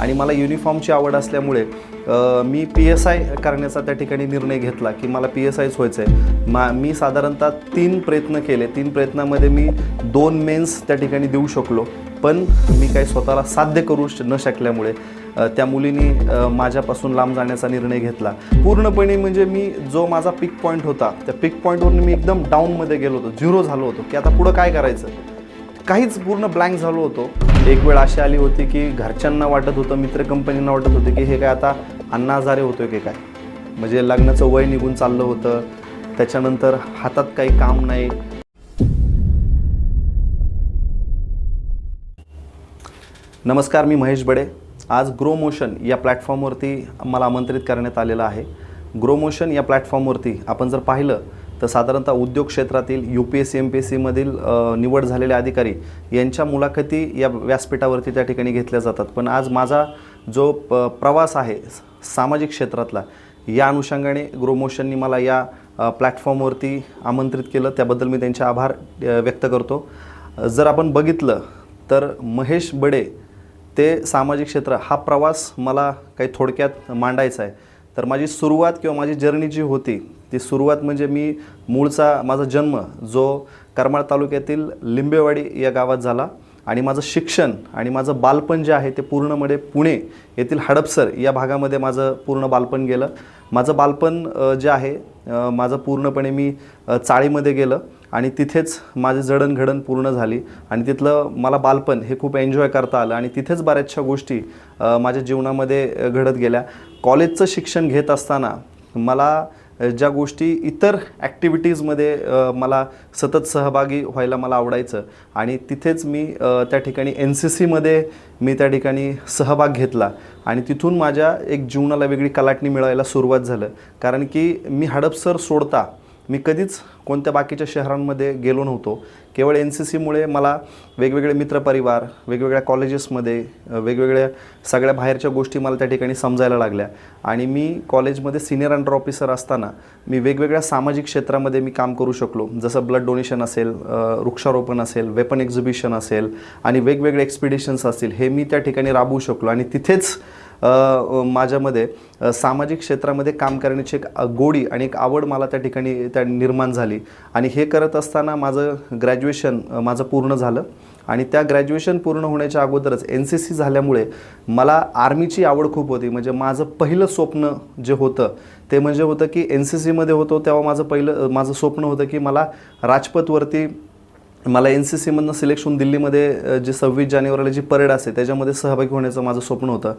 आणि मला युनिफॉर्मची आवड असल्यामुळे मी पी एस आय करण्याचा त्या ठिकाणी निर्णय घेतला की मला पी एस आयच व्हायचं आहे मा मी साधारणतः तीन प्रयत्न केले. तीन प्रयत्नामध्ये मी दोन मेन्स त्या ठिकाणी देऊ शकलो. पण मी काही स्वतःला साध्य करू श- न शकल्यामुळे त्या मुलीनी माझ्यापासून लांब जाण्याचा निर्णय घेतला. पूर्णपणे म्हणजे मी जो माझा पिक पॉईंट होता त्या पिक पॉईंटवरून मी एकदम डाऊनमध्ये गेलो होतो. झिरो झालो होतो. की आता पुढं काय करायचं? काहीच पूर्ण ब्लँक झालो होतो. एक वेळ अशी आली होती की घरच्यांना वाटत होतं मित्र कंपनींना वाटत होते की हे काय आता अण्णा हजारे आहे की काय? म्हणजे लग्नाचं वय निघून चाललं होतं. त्याच्यानंतर हातात काही काम नाही. नमस्कार मी महेश बडे. आज ग्रो मोशन या प्लॅटफॉर्मवरती मला आमंत्रित करण्यात आलेलं आहे. ग्रो मोशन या प्लॅटफॉर्मवरती आपण जर पाहिलं तर साधारणतः उद्योग क्षेत्रातील U P S C M P S सीमधील निवड झालेले अधिकारी यांच्या मुलाखती या व्यासपीठावरती त्या ठिकाणी घेतल्या जातात. पण आज माझा जो प प्रवास आहे सामाजिक क्षेत्रातला या अनुषंगाने ग्रोमोशननी मला या प्लॅटफॉर्मवरती आमंत्रित केलं. त्याबद्दल मी त्यांचे आभार व्यक्त करतो. जर आपण बघितलं तर महेश बडे ते सामाजिक क्षेत्र हा प्रवास मला काही थोडक्यात मांडायचा आहे. तर माझी सुरुवात किंवा माझी जर्नी जी होती ती सुरुवात म्हणजे मी मूळचा माझा जन्म जो करमाळ तालुक्यातील लिंबेवाडी या गावात झाला. आणि माझं शिक्षण आणि माझं बालपण जे आहे ते पूर्णमध्ये पुणे येथील हडपसर या भागामध्ये माझं पूर्ण बालपण गेलं. माझं बालपण जे आहे माझं पूर्णपणे मी चाळीमध्ये गेलं आणि तिथेच माझी जडणघडण पूर्ण झाली. आणि तिथलं मला बालपण हे खूप एन्जॉय करता आलं आणि तिथेच बऱ्याचशा गोष्टी माझ्या जीवनामध्ये घडत गेल्या. कॉलेजचं शिक्षण घेत असताना मला ज्या गोष्टी इतर ॲक्टिव्हिटीजमध्ये मला सतत सहभागी व्हायला मला आवडायचं आणि तिथेच मी त्या ठिकाणी एन सी सीमध्ये मी त्या ठिकाणी सहभाग घेतला आणि तिथून माझ्या एक जीवनाला वेगळी कलाटणी मिळायला सुरुवात झालं. कारण की मी हडपसर सोडता मी कधीच कोणत्या बाकीच्या शहरांमध्ये गेलो नव्हतो. केवळ एन सी सीमुळे मला वेगवेगळे मित्रपरिवार वेगवेगळ्या कॉलेजेसमध्ये वेगवेगळ्या सगळ्या बाहेरच्या गोष्टी मला त्या ठिकाणी समजायला लागल्या. आणि मी कॉलेजमध्ये सिनियर अंडर ऑफिसर असताना मी वेगवेगळ्या सामाजिक क्षेत्रामध्ये मी काम करू शकलो. जसं ब्लड डोनेशन असेल वृक्षारोपण असेल वेपन एक्झिबिशन असेल आणि वेगवेगळे एक्सपिडिशन्स असतील हे मी त्या ठिकाणी राबवू शकलो. आणि तिथेच माझ्यामध्ये सामाजिक क्षेत्रामध्ये काम करण्याची एक गोडी आणि एक आवड मला त्या ठिकाणी त्या निर्माण झाली. आणि हे करत असताना माझं ग्रॅज्युएशन माझं पूर्ण झालं. आणि त्या ग्रॅज्युएशन पूर्ण होण्याच्या अगोदरच एन सी सी झाल्यामुळे मला आर्मीची आवड खूप होती. म्हणजे माझं पहिलं स्वप्न जे होतं ते म्हणजे होतं की एन सी सीमध्ये होतो तेव्हा माझं पहिलं माझं स्वप्न होतं की मला राजपथवरती मला एन सी सीमधनं सिलेक्शन दिल्लीमध्ये जे जी सव्वीस जानेवारीला जी परेड असते त्याच्यामध्ये सहभागी होण्याचं माझं स्वप्न होतं.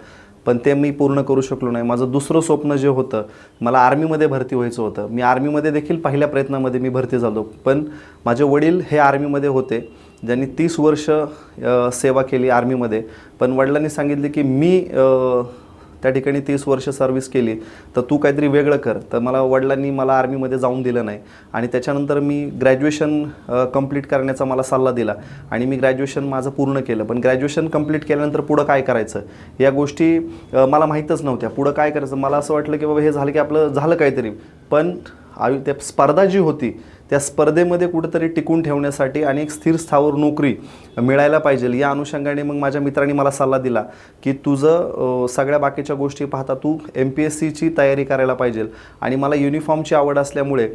पण ते मी पूर्ण करू शकलो नाही. माझं दुसरं स्वप्न जे होतं मला आर्मीमध्ये भरती व्हायचं होतं. मी आर्मीमध्ये देखील पहिल्या प्रयत्नामध्ये मी भरती झालो. पण माझे वडील हे आर्मीमध्ये होते. ज्यांनी तीस वर्ष सेवा केली आर्मीमध्ये. पण वडिलांनी सांगितले की मी त्या ठिकाणी तीस वर्ष सर्व्हिस केली तर तू काहीतरी वेगळं कर. तर मला वडिलांनी मला आर्मीमध्ये जाऊन दिलं नाही. आणि त्याच्यानंतर मी ग्रॅज्युएशन कंप्लीट करण्याचा मला सल्ला दिला. आणि मी ग्रॅज्युएशन माझं पूर्ण केलं. पण ग्रॅज्युएशन कंप्लीट केल्यानंतर पुढं काय करायचं? या गोष्टी मला माहीतच नव्हत्या. पुढं काय करायचं? मला असं वाटलं की बाबा हे झालं की आपलं झालं काहीतरी. पण आयु त्या स्पर्धा जी होती त्या स्पर्धेमध्ये कुठंतरी टिकून ठेवण्यासाठी आणि एक स्थिर स्थावर नोकरी मिळायला पाहिजे. या अनुषंगाने मग माझ्या मित्रांनी मला सल्ला दिला की तुझं सगळ्या बाकीच्या गोष्टी पाहता तू एम पी एस सीची तयारी करायला पाहिजे. आणि मला युनिफॉर्मची आवड असल्यामुळे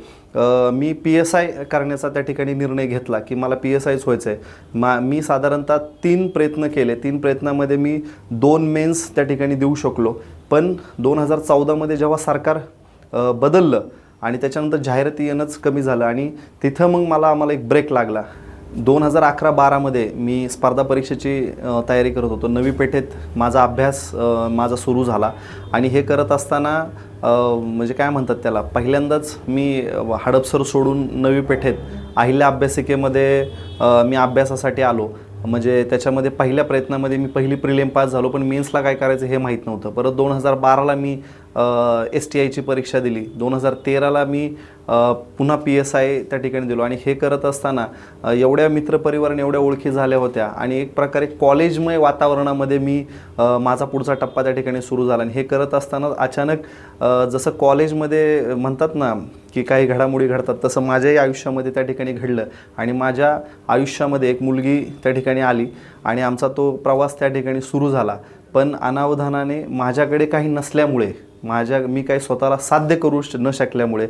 मी पी एस आय करण्याचा त्या ठिकाणी निर्णय घेतला की मला पी एस आयच व्हायचं आहे मा मी साधारणतः तीन प्रयत्न केले. तीन प्रयत्नामध्ये मी दोन मेन्स त्या ठिकाणी देऊ शकलो. पण दोन हजार चौदामध्ये जेव्हा सरकार बदललं आणि त्याच्यानंतर जाहिराती येणंच कमी झालं आणि तिथं मग मला आम्हाला एक ब्रेक लागला. दोन हजार अकरा बारामध्ये मी स्पर्धा परीक्षेची तयारी करत होतो. नवी पेठेत माझा अभ्यास माझा सुरू झाला. आणि हे करत असताना म्हणजे काय म्हणतात त्याला पहिल्यांदाच मी हडपसर सोडून नवी पेठेत अहिल्या अभ्यासिकेमध्ये मी अभ्यासासाठी आलो. म्हणजे त्याच्यामध्ये पहिल्या प्रयत्नामध्ये मी पहिली प्रिलिम पास झालो पण मेन्सला काय करायचं हे माहीत नव्हतं. परत दोन हजार बाराला मी एस टी आयची परीक्षा दिली. दोन हजार तेराला मी पुन्हा पी एस आय त्या ठिकाणी दिलो. आणि हे करत असताना एवढ्या मित्रपरिवाराने एवढ्या ओळखी झाल्या होत्या. आणि एक प्रकारे कॉलेजमय वातावरणामध्ये मी माझा पुढचा टप्पा त्या ठिकाणी सुरू झाला. आणि हे करत असताना अचानक जसं कॉलेजमध्ये म्हणतात ना की काही घडामोडी घडतात तसं माझ्याही आयुष्यामध्ये त्या ठिकाणी घडलं. आणि माझ्या आयुष्यामध्ये एक मुलगी त्या ठिकाणी आली आणि आमचा तो प्रवास त्या ठिकाणी सुरू झाला. पण अनावधानाने माझ्याकडे काही नसल्यामुळे माझ्या मी काही स्वतःला साध्य करू श- न शकल्यामुळे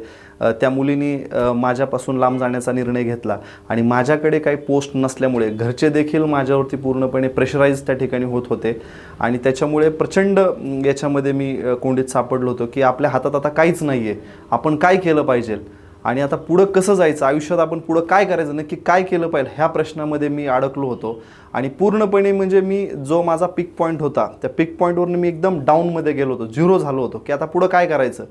त्या मुलीने माझ्यापासून लांब जाण्याचा निर्णय घेतला. आणि माझ्याकडे काही पोस्ट नसल्यामुळे घरचे देखील माझ्यावरती पूर्णपणे प्रेशराईज त्या ठिकाणी होत होते. आणि त्याच्यामुळे प्रचंड याच्यामध्ये मी कोंडीत सापडलो होतो की आपल्या हातात आता काहीच नाही आहे आपण काय केलं पाहिजे? आणि आता पुढं कसं जायचं? आयुष्यात आपण पुढं काय करायचं? नक्की काय केलं पाहिजे ह्या प्रश्नामध्ये मी अडकलो होतो. आणि पूर्णपणे म्हणजे मी जो माझा पिक पॉईंट होता त्या पिक पॉईंटवरून मी एकदम डाऊनमध्ये गेलो होतो. झिरो झालो होतो. की आता पुढं काय करायचं?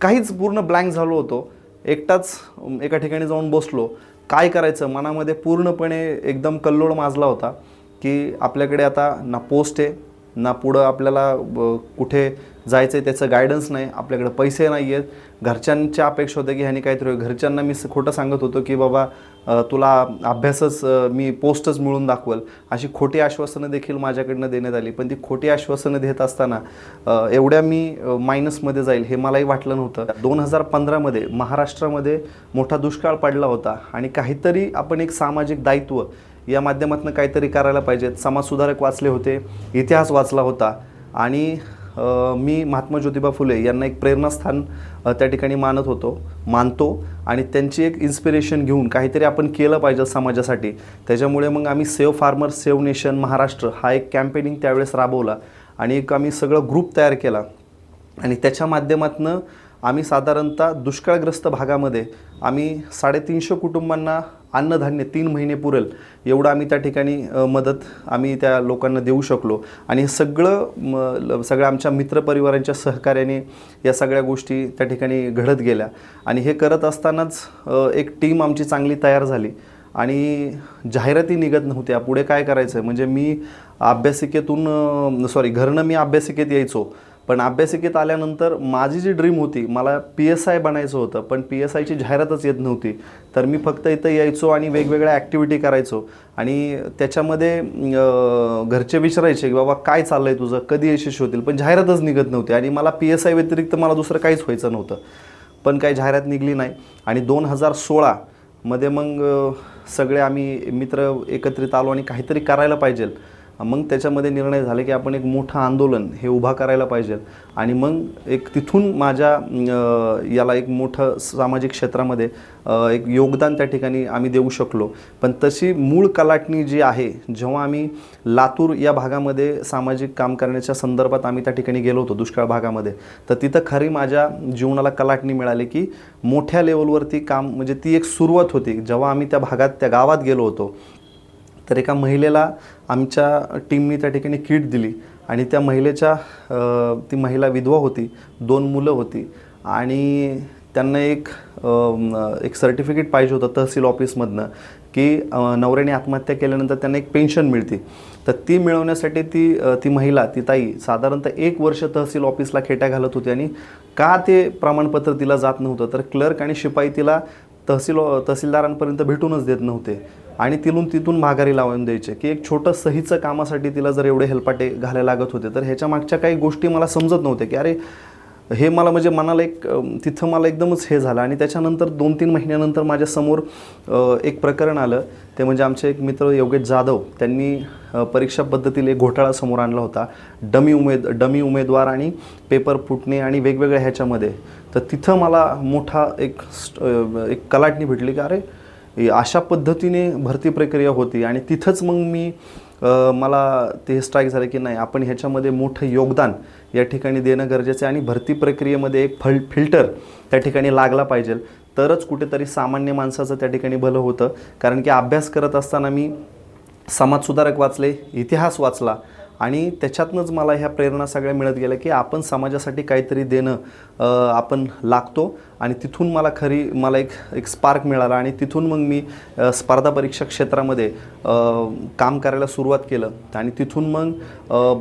काहीच पूर्ण ब्लँक झालो होतो. एकटाच एका ठिकाणी जाऊन बसलो. काय करायचं? मनामध्ये पूर्णपणे एकदम कल्लोळ माजला होता की आपल्याकडे आता ना पोस्ट आहे ना पुढं आपल्याला ब- कुठे जायचं आहे त्याचं गायडन्स नाही आपल्याकडे पैसे नाही आहेत घरच्यांच्या अपेक्षा होत्या की ह्यांनी काहीतरी घरच्यांना मी खोटं सांगत होतो की बाबा तुला अभ्यासच मी पोस्टच मिळून दाखवल. अशी खोटी आश्वासनं देखील माझ्याकडनं देण्यात आली. पण ती खोटी आश्वासनं देत असताना एवढ्या मी मायनसमध्ये जाईल हे मलाही वाटलं नव्हतं. दोन हजार पंधरामध्ये महाराष्ट्रामध्ये मोठा दुष्काळ पडला होता आणि काहीतरी आपण एक सामाजिक दायित्व या माध्यमातून काहीतरी करायला पाहिजेत. समाजसुधारक वाचले होते इतिहास वाचला होता आणि मी महात्मा ज्योतिबा फुले यांना एक प्रेरणास्थान त्या ठिकाणी मानत होतो मानतो आणि त्यांची एक इन्स्पिरेशन घेऊन काहीतरी आपण केलं पाहिजे समाजासाठी. त्याच्यामुळे मग आम्ही save farmer save nation Maharashtra हा एक कॅम्पेनिंग त्यावेळेस राबवला आणि एक आम्ही सगळं ग्रुप तयार केला. आणि त्याच्या माध्यमातून आम्ही साधारणतः दुष्काळग्रस्त भागामध्ये आम्ही साडेतीनशे कुटुंबांना अन्नधान्य तीन महिने पुरेल एवढं आम्ही त्या ठिकाणी मदत आम्ही त्या लोकांना देऊ शकलो. आणि हे सगळं म, ल- सगळ्या आमच्या मित्रपरिवारांच्या सहकार्याने या सगळ्या गोष्टी त्या ठिकाणी घडत गेल्या. आणि हे करत असतानाच एक टीम आमची चांगली तयार झाली. आणि जाहिराती निघत नव्हत्या. पुढे काय करायचं म्हणजे मी अभ्यासिकेतून सॉरी घरनं मी अभ्यासिकेत यायचो. पण अभ्यासिकेत आल्यानंतर माझी जी ड्रीम होती मला पी एस आय बनायचं होतं पण पी एस आयची जाहिरातच येत नव्हती. तर मी फक्त इथं यायचो आणि वेगवेगळ्या ॲक्टिव्हिटी करायचो. आणि त्याच्यामध्ये घरचे विचारायचे की बाबा काय चाललं आहे तुझं? कधी यशस्वी होतील? पण जाहिरातच निघत नव्हती. आणि मला पी एस आय व्यतिरिक्त मला दुसरं काहीच व्हायचं नव्हतं. पण काही जाहिरात निघली नाही. आणि दोन हजार सोळामध्ये मग सगळे आम्ही मित्र एकत्रित आलो आणि काहीतरी करायला पाहिजे. मग त्याच्यामध्ये निर्णय झाले की आपण एक मोठं आंदोलन हे उभा करायला पाहिजे. आणि मग एक तिथून माझ्या याला एक मोठं सामाजिक क्षेत्रामध्ये एक योगदान त्या ठिकाणी आम्ही देऊ शकलो. पण तशी मूळ कलाटणी जी आहे जेव्हा आम्ही लातूर या भागामध्ये सामाजिक काम करण्याच्या संदर्भात आम्ही त्या ठिकाणी गेलो होतो दुष्काळ भागामध्ये तर तिथं खरी माझ्या जीवनाला कलाटणी मिळाली की मोठ्या लेवलवरती काम म्हणजे ती एक सुरुवात होती. जेव्हा आम्ही त्या भागात त्या गावात गेलो होतो तर एका महिलेला आमच्या टीमनी त्या ठिकाणी किट दिली आणि त्या महिलेच्या ती महिला विधवा होती दोन मुलं होती आणि त्यांना एक एक सर्टिफिकेट पाहिजे होतं तहसील ऑफिसमधनं की नवऱ्याने आत्महत्या केल्यानंतर त्यांना एक पेन्शन मिळते. तर ती मिळवण्यासाठी ती ती महिला ती ताई साधारणतः एक वर्ष तहसील ऑफिसला खेट्या घालत होती आणि का ते प्रमाणपत्र तिला जात नव्हतं तर क्लर्क आणि शिपाई तिला तहसील तहसीलदारांपर्यंत भेटूनच देत नव्हते. आणि तिथून तिथून माघारी लावून द्यायचे की एक छोटं सहीचं कामासाठी तिला जर एवढे हेलपाटे घालायला लागत होते तर ह्याच्या मागच्या काही गोष्टी मला समजत नव्हत्या की अरे हे मला म्हणजे मनाला एक तिथं मला एकदमच हे झालं. आणि त्याच्यानंतर दोन तीन महिन्यानंतर माझ्यासमोर एक प्रकरण आलं. ते म्हणजे आमचे एक मित्र योगेश जाधव त्यांनी परीक्षा पद्धतीला एक घोटाळा समोर आणला होता. डमी उमेद डमी उमेदवार आणि पेपर फुटणे आणि वेगवेगळ्या ह्याच्यामध्ये. तर तिथं मला मोठा एक स्ट- एक कलाटणी भेटली की अरे अशा पद्धतीने भरती प्रक्रिया होती आणि तिथंच मग मी मला ते स्ट्राईक झालं की नाही आपण ह्याच्यामध्ये मोठं योगदान या ठिकाणी देणं गरजेचं आहे आणि भरती प्रक्रियेमध्ये एक फल फिल्टर त्या ठिकाणी लागला पाहिजे. तरच कुठेतरी सामान्य माणसाचं त्या ठिकाणी भलं होतं. कारण की अभ्यास करत असताना मी समाजसुधारक वाचले इतिहास वाचला आणि त्याच्यातनंच मला ह्या प्रेरणा सगळ्या मिळत गेल्या की आपण समाजासाठी काहीतरी देणं आपण लागतो. आणि तिथून मला खरी मला एक एक स्पार्क मिळाला आणि तिथून मग मी स्पर्धा परीक्षा क्षेत्रामध्ये काम करायला सुरुवात केलं. आणि तिथून मग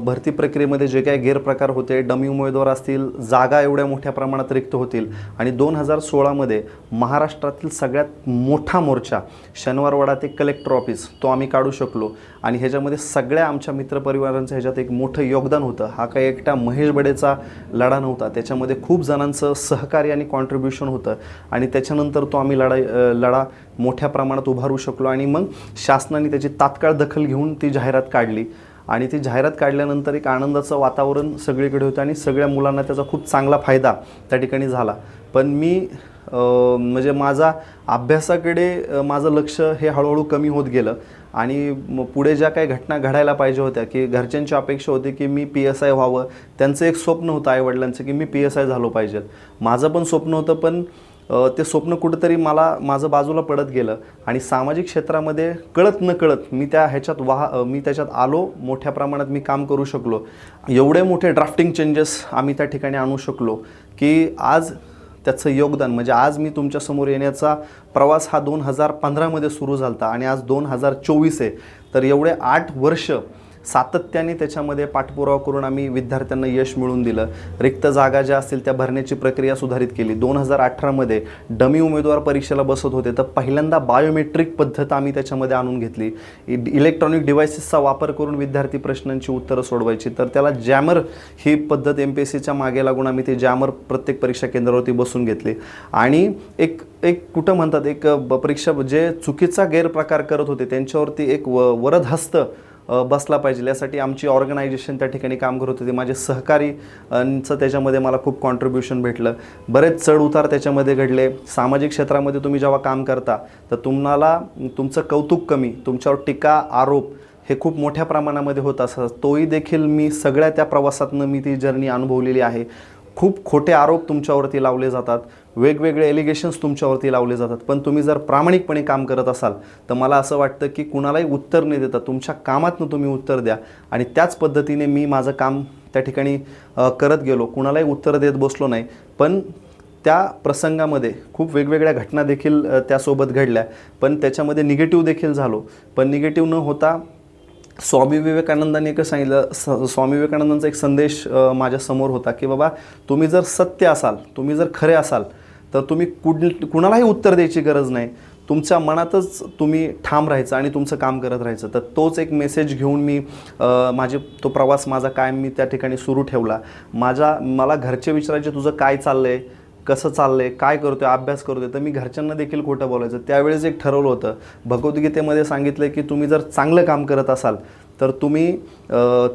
भरती प्रक्रियेमध्ये जे काही गैरप्रकार होते डमी उमेदवार असतील जागा एवढ्या मोठ्या प्रमाणात रिक्त होतील. आणि दोन हजार सोळामध्ये महाराष्ट्रातील सगळ्यात मोठा मोर्चा शनिवारवाडा ते कलेक्टर ऑफिस तो आम्ही काढू शकलो. आणि ह्याच्यामध्ये सगळ्या आमच्या मित्रपरिवारांचं ह्याच्यात एक मोठं योगदान होतं. हा काही एकटा महेश बडेचा लढा नव्हता. त्याच्यामध्ये खूप जणांचं सहकार्य आणि कॉन्ट्रीब्युशन होतं. आणि त्याच्यानंतर तो आम्ही लढाई लढा मोठ्या प्रमाणात उभारू शकलो आणि मग शासनाने त्याची तात्काळ दखल घेऊन ती जाहिरात काढली. आणि ती जाहिरात काढल्यानंतर एक आनंदाचं वातावरण सगळीकडे होतं आणि सगळ्या मुलांना त्याचा खूप चांगला फायदा त्या ठिकाणी झाला. पण मी म्हणजे माझा अभ्यासाकडे माझं लक्ष हे हळूहळू कमी होत गेलं. आणि पुढे ज्या काही घटना घडायला पाहिजे होत्या की घरच्यांची अपेक्षा होती की मी पी एस आय व्हावं त्यांचं एक स्वप्न होतं आईवडिलांचं की मी पी एस आय झालो पाहिजे माझं पण स्वप्न होतं पण ते स्वप्न कुठंतरी मला माझं बाजूला पडत गेलं. आणि सामाजिक क्षेत्रामध्ये कळत न कळत मी त्या ह्याच्यात वाह मी त्याच्यात आलो मोठ्या प्रमाणात मी काम करू शकलो. एवढे मोठे ड्राफ्टिंग चेंजेस आम्ही त्या ठिकाणी आणू शकलो की आज त्याचं योगदान म्हणजे आज मी तुमच्यासमोर येण्याचा प्रवास हा दोन हजार पंधरामध्ये सुरू झाला होता आणि आज दोन हजार चोवीस आहे. तर एवढे आठ वर्ष सातत्याने त्याच्यामध्ये पाठपुरावा करून आम्ही विद्यार्थ्यांना यश मिळवून दिलं. रिक्त जागा ज्या असतील त्या भरण्याची प्रक्रिया सुधारित केली. दोन हजार अठरामध्ये डमी उमेदवार परीक्षेला बसत होते तर पहिल्यांदा बायोमेट्रिक पद्धत आम्ही त्याच्यामध्ये आणून घेतली. इ- इलेक्ट्रॉनिक डिव्हायसेसचा वापर करून विद्यार्थी प्रश्नांची उत्तरं सोडवायची. तर त्याला जॅमर ही पद्धत एम पी एस सीच्या मागे लागून आम्ही ते जॅमर प्रत्येक परीक्षा केंद्रावरती बसून घेतली. आणि एक एक कुठं म्हणतात एक ब- परीक्षा जे चुकीचा गैरप्रकार करत होते त्यांच्यावरती एक व वरद हस्त बसला पाहिजे. यासाठी आमची ऑर्गनायझेशन त्या ठिकाणी काम करत होती. माझे सहकारीचं त्याच्यामध्ये मला खूप कॉन्ट्रीब्युशन भेटलं. बरेच चढ उतार त्याच्यामध्ये घडले. सामाजिक क्षेत्रामध्ये तुम्ही जेव्हा काम करता तर तुम्हाला तुमचं कौतुक कमी तुमच्यावर टीका आरोप हे खूप मोठ्या प्रमाणामध्ये होत असतात. तोही देखील मी सगळ्या त्या प्रवासातनं मी ती जर्नी अनुभवलेली आहे. खूप खोटे आरोप तुमच्यावरती लावले जातात. वेगवेगळे एलिगेशन्स तुमच्यावरती लावले जातात. पण तुम्ही जर प्रामाणिकपणे काम करत असाल तर मला असं वाटतं की कुणालाही उत्तर नाही देता तुमच्या कामातनं तुम्ही उत्तर द्या. आणि त्याच पद्धतीने मी माझं काम त्या ठिकाणी करत गेलो. कुणालाही उत्तर देत बसलो नाही. पण त्या प्रसंगामध्ये खूप वेगवेगळ्या घटना देखील त्यासोबत घडल्या. पण त्याच्यामध्ये निगेटिव्ह देखील झालो. पण निगेटिव्ह न होता स्वामी विवेकानंदांनी एक सांगितलं स स्वामी विवेकानंदांचा एक संदेश माझ्यासमोर होता की बाबा तुम्ही जर सत्य असाल तुम्ही जर खरे असाल तर तुम्ही कुण कुणालाही उत्तर द्यायची गरज नाही. तुमच्या मनातच तुम्ही ठाम राहायचं आणि तुमचं काम करत राहायचं. तर तोच एक मेसेज घेऊन मी माझे तो प्रवास माझा कायम मी त्या ठिकाणी सुरू ठेवला. माझ्या मला घरचे विचारायचे तुझं काय चाललं आहे कसं चाललंय काय करतोय अभ्यास करतोय तर मी घरच्यांना देखील खोटं बोलायचं. त्यावेळेस एक ठरवलं होतं. भगवद्गीतेमध्ये सांगितलं की तुम्ही जर चांगलं काम करत असाल तर तुम्ही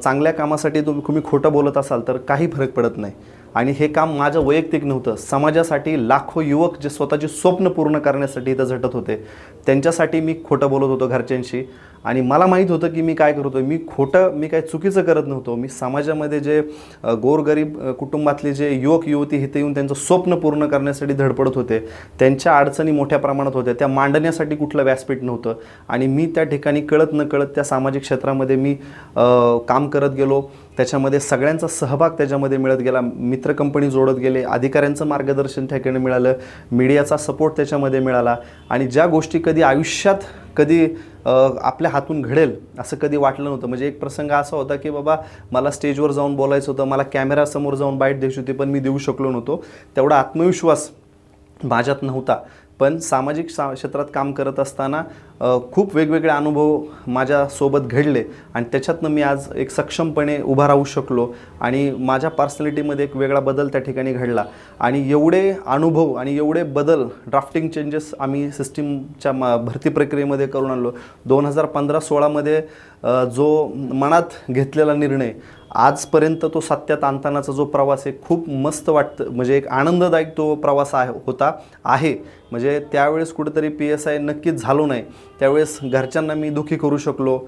चांगल्या कामासाठी तुम्ही तुम्ही खोटं बोलत असाल तर काही फरक पडत नाही. आणि हे काम माझं वैयक्तिक नव्हतं. समाजासाठी लाखो युवक जे स्वतःची स्वप्न पूर्ण करण्यासाठी इथं झटत होते त्यांच्यासाठी मी खोटं बोलत होतो घरच्यांशी. आणि मला माहीत होतं की मी काय करतो मी खोटं मी काय चुकीचं करत नव्हतो. मी समाजामध्ये जे गोरगरीब कुटुंबातले जे युवक युवती इथे येऊन त्यांचं स्वप्न पूर्ण करण्यासाठी धडपडत होते त्यांच्या अडचणी मोठ्या प्रमाणात होत्या. त्या मांडण्यासाठी कुठलं व्यासपीठ नव्हतं. आणि मी त्या ठिकाणी कळत न कळत त्या सामाजिक क्षेत्रामध्ये मी काम करत गेलो. त्याच्यामध्ये सगळ्यांचा सहभाग त्याच्यामध्ये मिळत गेला. मित्र कंपनी जोडत गेले. अधिकाऱ्यांचं मार्गदर्शन त्या ठिकाणी मिळालं. मीडियाचा सपोर्ट त्याच्यामध्ये मिळाला. आणि ज्या गोष्टी कधी आयुष्यात कधी आपल्या हातून घडेल असं कधी वाटलं नव्हतं. म्हणजे एक प्रसंग असा होता की बाबा मला स्टेजवर जाऊन बोलायचं होतं. मला कॅमेरासमोर जाऊन बाईट द्यायची होती पण मी देऊ शकलो नव्हतो. तेवढा आत्मविश्वास माझ्यात नव्हता. पण सामाजिक सा क्षेत्रात काम करत असताना खूप वेगवेगळे अनुभव माझ्यासोबत घडले आणि त्याच्यातनं मी आज एक सक्षमपणे उभा राहू शकलो आणि माझ्या पर्सनॅलिटीमध्ये एक वेगळा बदल त्या ठिकाणी घडला. आणि एवढे अनुभव आणि एवढे बदल ड्राफ्टिंग चेंजेस आम्ही सिस्टीमच्या म भरती प्रक्रियेमध्ये करून आणलो. दोन हजार पंधरा सोळामध्ये जो मनात घेतलेला निर्णय आजपर्यंत तो सत्यात आणतानाचा जो प्रवास आहे खूप मस्त वाटतं. म्हणजे एक आनंददायक तो प्रवास आहे होता आहे. म्हणजे त्यावेळेस कुठेतरी पी एस आय नक्कीच झालो नाही. त्यावेळेस घरच्यांना मी दुखी करू शकलो.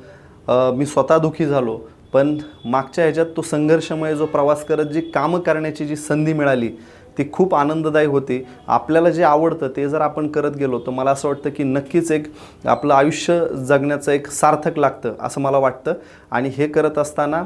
मी स्वतः दुखी झालो. पण मागच्या ह्याच्यात तो संघर्षमय जो प्रवास करत जी कामं करण्याची जी संधी मिळाली ती खूप आनंददायी होती. आपल्याला जे आवडतं ते जर आपण करत गेलो तर मला असं वाटतं की नक्कीच एक आपलं आयुष्य जगण्याचं एक सार्थक लागतं असं मला वाटतं. आणि हे करत असताना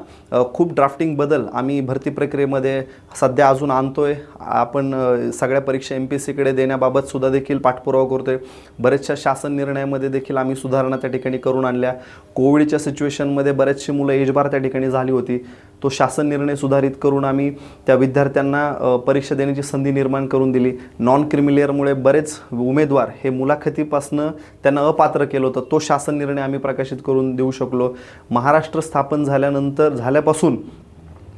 खूप ड्राफ्टिंग बदल आम्ही भरती प्रक्रियेमध्ये सध्या अजून आणतो आहे आपण सगळ्या परीक्षा एम पी एस सीकडे देण्याबाबत सुद्धा देखील पाठपुरावा करतोय. बरेचशा शासन निर्णयामध्ये देखील आम्ही सुधारणा त्या ठिकाणी करून आणल्या. कोविडच्या सिच्युएशनमध्ये बरेचशी मुलं एजबार त्या ठिकाणी झाली होती. तो शासन निर्णय सुधारित करून आम्ही त्या विद्यार्थ्यांना परीक्षा देण्याची संधी निर्माण करून दिली. नॉन क्रिमिलेअरमुळे बरेच उमेदवार हे मुलाखतीपासनं त्यांना अपात्र केलं होतं. तो शासन निर्णय आम्ही प्रकाशित करून देऊ शकलो. महाराष्ट्र स्थापन झाल्यानंतर झाल्यापासून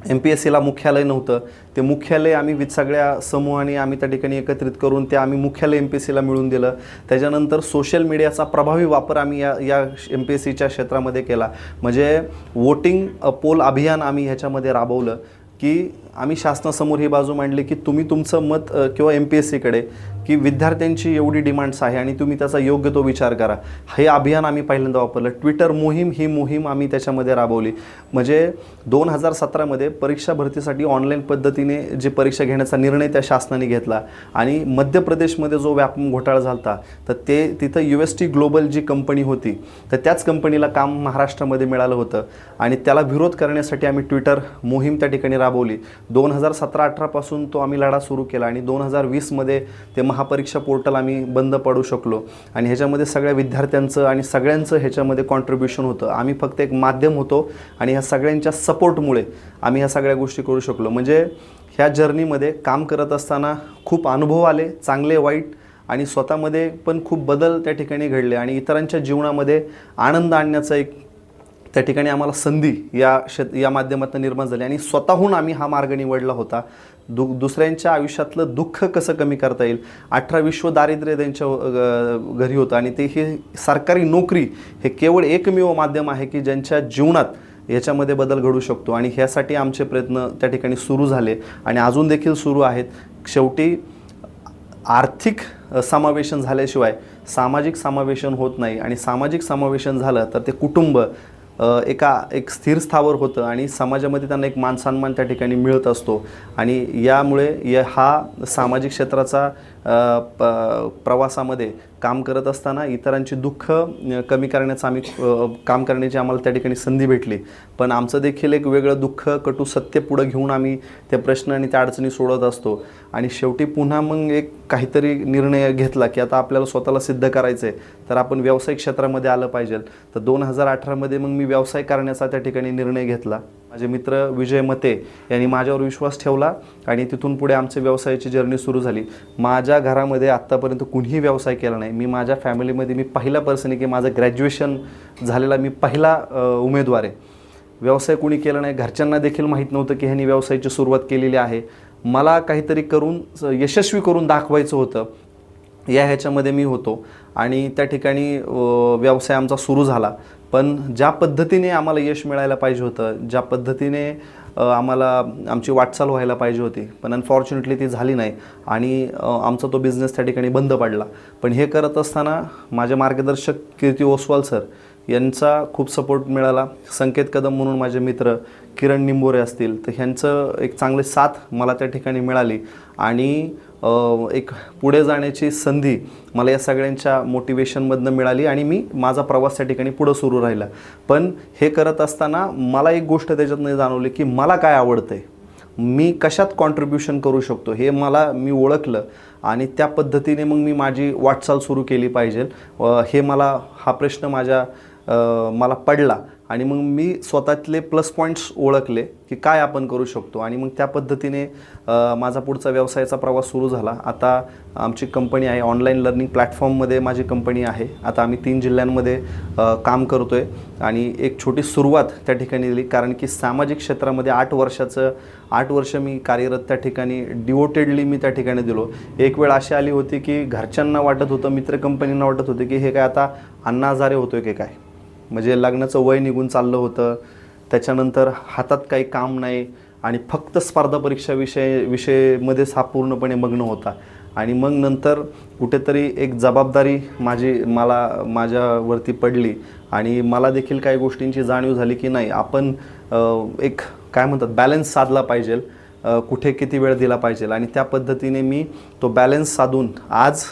एम पी एस सीला मुख्यालय नव्हतं. ते मुख्यालय आम्ही विथ सगळ्या समूहाने आम्ही त्या ठिकाणी एकत्रित करून ते आम्ही मुख्यालय एम पी एस सीला मिळून दिलं. त्याच्यानंतर सोशल मीडियाचा प्रभावी वापर आम्ही या या एम पी एस सीच्या क्षेत्रामध्ये केला. म्हणजे वोटिंग पोल अभियान आम्ही ह्याच्यामध्ये राबवलं की आम्ही शासनासमोर ही बाजू मांडली की तुम्ही तुमचं मत किंवा एम पी एस सीकडे की विद्यार्थ्यांची एवढी डिमांड्स आहे आणि तुम्ही त्याचा योग्य तो विचार करा. हे अभियान आम्ही पहिल्यांदा वापरलं. ट्विटर मोहीम ही मोहीम आम्ही त्याच्यामध्ये राबवली. म्हणजे दोन हजार सतरामध्ये परीक्षा भरतीसाठी ऑनलाईन पद्धतीने जे परीक्षा घेण्याचा निर्णय त्या शासनाने घेतला आणि मध्य प्रदेशमध्ये जो व्यापम घोटाळा झाला होता तर ते तिथं यू एस टी ग्लोबल जी कंपनी होती तर त्याच कंपनीला काम महाराष्ट्रामध्ये मिळालं होतं आणि त्याला विरोध करण्यासाठी आम्ही ट्विटर मोहीम त्या ठिकाणी राबवली. दोन हजार सतरा अठरापासून तो आम्ही लढा सुरू केला आणि दोन हजार वीसमध्ये ते महापरीक्षा पोर्टल आम्ही बंद पडू शकलो. आणि ह्याच्यामध्ये सगळ्या विद्यार्थ्यांचं आणि सगळ्यांचं ह्याच्यामध्ये कॉन्ट्रीब्युशन होतं. आम्ही फक्त एक माध्यम होतो आणि ह्या सगळ्यांच्या सपोर्टमुळे आम्ही ह्या सगळ्या गोष्टी करू शकलो. म्हणजे ह्या जर्नीमध्ये काम करत असताना खूप अनुभव आले चांगले वाईट आणि स्वतःमध्ये पण खूप बदल त्या ठिकाणी घडले आणि इतरांच्या जीवनामध्ये आनंद आणण्याचा एक त्या ठिकाणी आम्हाला संधी या शेत या माध्यमातून निर्माण झाली आणि स्वतःहून आम्ही हा मार्ग निवडला होता. दु दुसऱ्यांच्या आयुष्यातलं दुःख कसं कमी करता येईल? अठरा विश्व दारिद्र्य त्यांच्या घरी होतं आणि ते हे सरकारी नोकरी हे केवळ एकमेव माध्यम आहे की ज्यांच्या जीवनात याच्यामध्ये बदल घडू शकतो. आणि ह्यासाठी आमचे प्रयत्न त्या ठिकाणी सुरू झाले आणि अजून देखील सुरू आहेत. शेवटी आर्थिक समावेशन झाल्याशिवाय सामाजिक समावेशन होत नाही आणि सामाजिक समावेशन झालं तर ते कुटुंब एका एक स्थिर स्थावर होतं आणि समाजामध्ये त्यांना एक मानसन्मान त्या ठिकाणी मिळत असतो. आणि यामुळे या हा सामाजिक क्षेत्राचा प प्रवासामध्ये काम करत असताना इतरांची दुःख कमी करण्याचं आम्ही काम करण्याची आम्हाला त्या ठिकाणी संधी भेटली. पण आमचं देखील एक वेगळं दुःख कटू सत्य पुढं घेऊन आम्ही त्या प्रश्न आणि त्या अडचणी सोडत असतो. आणि शेवटी पुन्हा मग एक काहीतरी निर्णय घेतला की आता आपल्याला स्वतःला सिद्ध करायचं आहे तर आपण व्यावसायिक क्षेत्रामध्ये आलं पाहिजे. तर दोन हजार अठरामध्ये मग मी व्यवसाय करण्याचा त्या ठिकाणी निर्णय घेतला. माझे मित्र विजय मते यांनी माझ्यावर विश्वास ठेवला आणि तिथून पुढे आमचे व्यवसायाची जर्नी सुरू झाली. माझ्या घरामध्ये आत्तापर्यंत कुणीही व्यवसाय केला नाही. मी माझ्या फॅमिलीमध्ये मी पहिला पर्सन आहे की माझं ग्रॅज्युएशन झालेला मी पहिला उमेदवार आहे. व्यवसाय कोणी केला नाही घरच्यांना देखील माहीत नव्हतं की ह्यांनी व्यवसायाची सुरुवात केलेली आहे. मला काहीतरी करून यशस्वी करून दाखवायचं होतं. या ह्याच्यामध्ये मी होतो आणि त्या ठिकाणी व्यवसाय आमचा सुरू झाला. पण ज्या पद्धतीने आम्हाला यश मिळायला पाहिजे होतं ज्या पद्धतीने आम्हाला आमची वाटचाल व्हायला पाहिजे होती पण अनफॉर्च्युनेटली ती झाली नाही आणि आमचा तो बिझनेस त्या ठिकाणी बंद पडला. पण हे करत असताना माझे मार्गदर्शक कीर्ती ओसवाल सर यांचा खूप सपोर्ट मिळाला. संकेत कदम म्हणून माझे मित्र किरण निंबोरे असतील तर ह्यांचं एक चांगले साथ मला त्या ठिकाणी मिळाली. आणि एक पुढे जाण्याची संधी मला या सगळ्यांच्या मोटिवेशनमधनं मिळाली आणि मी माझा प्रवास त्या ठिकाणी पुढं सुरू राहिला. पण हे करत असताना मला एक गोष्ट त्याच्यातनं जाणवली की मला काय आवडतं आहे मी कशात कॉन्ट्रीब्युशन करू शकतो? हे मला मी ओळखलं आणि त्या पद्धतीने मग मी माझी वाटचाल सुरू केली पाहिजे. हे मला हा प्रश्न माझ्या मला पडला. आणि मग मी स्वतःतले प्लस पॉईंट्स ओळखले की काय आपण करू शकतो. आणि मग त्या पद्धतीने माझा पुढचा व्यवसायाचा प्रवास सुरू झाला. आता आमची कंपनी आहे ऑनलाईन लर्निंग प्लॅटफॉर्ममध्ये माझी कंपनी आहे. आता आम्ही तीन जिल्ह्यांमध्ये काम करतो आहे आणि एक छोटी सुरुवात त्या ठिकाणी दिली. कारण की सामाजिक क्षेत्रामध्ये आठ वर्षाचं आठ वर्ष मी कार्यरत त्या ठिकाणी डिवोटेडली मी त्या ठिकाणी दिलो. एक वेळ अशी आली होती की घरच्यांना वाटत होतं मित्र कंपनींना वाटत होते की हे काय आता अण्णा हजारे होतोय की काय? म्हणजे लग्नाचं वय निघून चाललं होतं. त्याच्यानंतर हातात काही काम नाही आणि फक्त स्पर्धा परीक्षा विषय विषयमध्येच हा पूर्णपणे मग्न होता. आणि मग नंतर कुठेतरी एक जबाबदारी माझी मला माझ्यावरती पडली. आणि मला देखील काही गोष्टींची जाणीव झाली की नाही आपण एक काय म्हणतात बॅलन्स साधला पाहिजे. कुठे किती वेळ दिला पाहिजे. आणि त्या पद्धतीने मी तो बॅलन्स साधून आज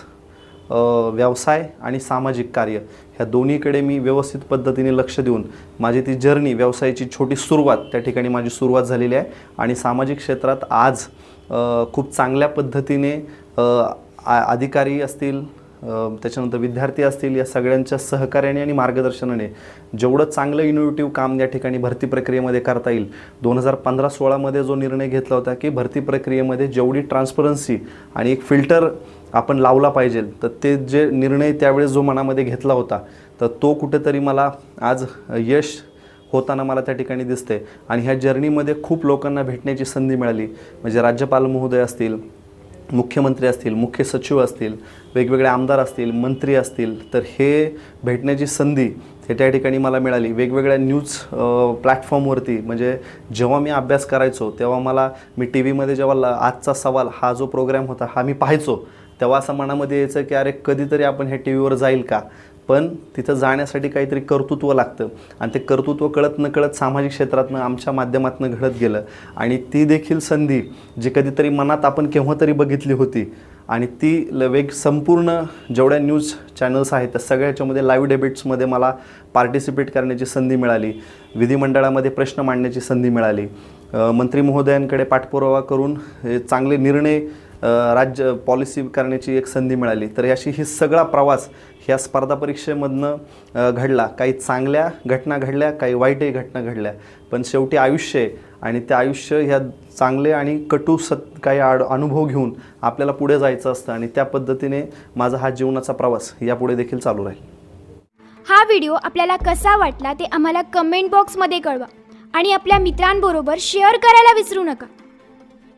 व्यवसाय आणि सामाजिक कार्य ह्या दोन्हीकडे मी व्यवस्थित पद्धतीने लक्ष देऊन माझी ती जर्नी व्यवसायाची छोटी सुरुवात त्या ठिकाणी माझी सुरुवात झालेली आहे. आणि सामाजिक क्षेत्रात आज खूप चांगल्या पद्धतीने आ- अधिकारी असतील त्याच्यानंतर विद्यार्थी असतील या सगळ्यांच्या सहकार्याने आणि मार्गदर्शनाने जेवढं चांगलं इनोव्हेटिव्ह काम या ठिकाणी भरती प्रक्रियेमध्ये करता येईल दोन हजार पंधरा सोळामध्ये जो निर्णय घेतला होता की भरती प्रक्रियेमध्ये जेवढी ट्रान्सपरन्सी आणि एक फिल्टर आपण लावला पाहिजे. तर ते जे निर्णय त्यावेळेस जो मनामध्ये घेतला होता तर तो कुठेतरी मला आज यश होताना मला त्या ठिकाणी दिसते आणि ह्या जर्नीमध्ये खूप लोकांना भेटण्याची संधी मिळाली. म्हणजे राज्यपाल महोदय असतील मुख्यमंत्री असतील मुख्य सचिव असतील वेगवेगळे आमदार असतील मंत्री असतील तर हे भेटण्याची संधी हे त्या ठिकाणी मला मिळाली. वेगवेगळ्या न्यूज प्लॅटफॉर्मवरती म्हणजे जेव्हा मी अभ्यास करायचो तेव्हा मला मी टी व्हीमध्ये जेव्हा आजचा सवाल हा जो प्रोग्राम होता हा मी पाहायचो. तेव्हा असं मनामध्ये यायचं की अरे कधीतरी आपण ह्या टी व्हीवर जाईल का? पण तिथं जाण्यासाठी काहीतरी कर्तृत्व लागतं. आणि ते कर्तृत्व कळत न कळत सामाजिक क्षेत्रातनं आमच्या माध्यमातून घडत गेलं. आणि ती देखील संधी जी कधीतरी मनात आपण केव्हा तरी बघितली होती. आणि ती ल- वेग संपूर्ण जेवढ्या न्यूज चॅनल्स आहेत त्या सगळ्या ह्याच्यामध्ये लाईव्ह डेबेट्समध्ये मला पार्टिसिपेट करण्याची संधी मिळाली. विधिमंडळामध्ये प्रश्न मांडण्याची संधी मिळाली. मंत्री महोदयांकडे पाठपुरावा करून चांगले निर्णय राज्य पॉलिसी करण्याची एक संधी मिळाली. तर अशी ही सगळा प्रवास ह्या स्पर्धा परीक्षेमधनं घडला. काही चांगल्या घटना घडल्या काही वाईटही घटना घडल्या. पण शेवटी आयुष्य आहे आणि ते आयुष्य ह्या चांगले आणि कटू सत काही आड अनुभव घेऊन आपल्याला पुढे जायचं असतं आणि त्या पद्धतीने माझा हा जीवनाचा प्रवास यापुढे देखील चालू राहील. हा व्हिडिओ आपल्याला कसा वाटला ते आम्हाला कमेंट बॉक्समध्ये कळवा आणि आपल्या मित्रांबरोबर शेअर करायला विसरू नका.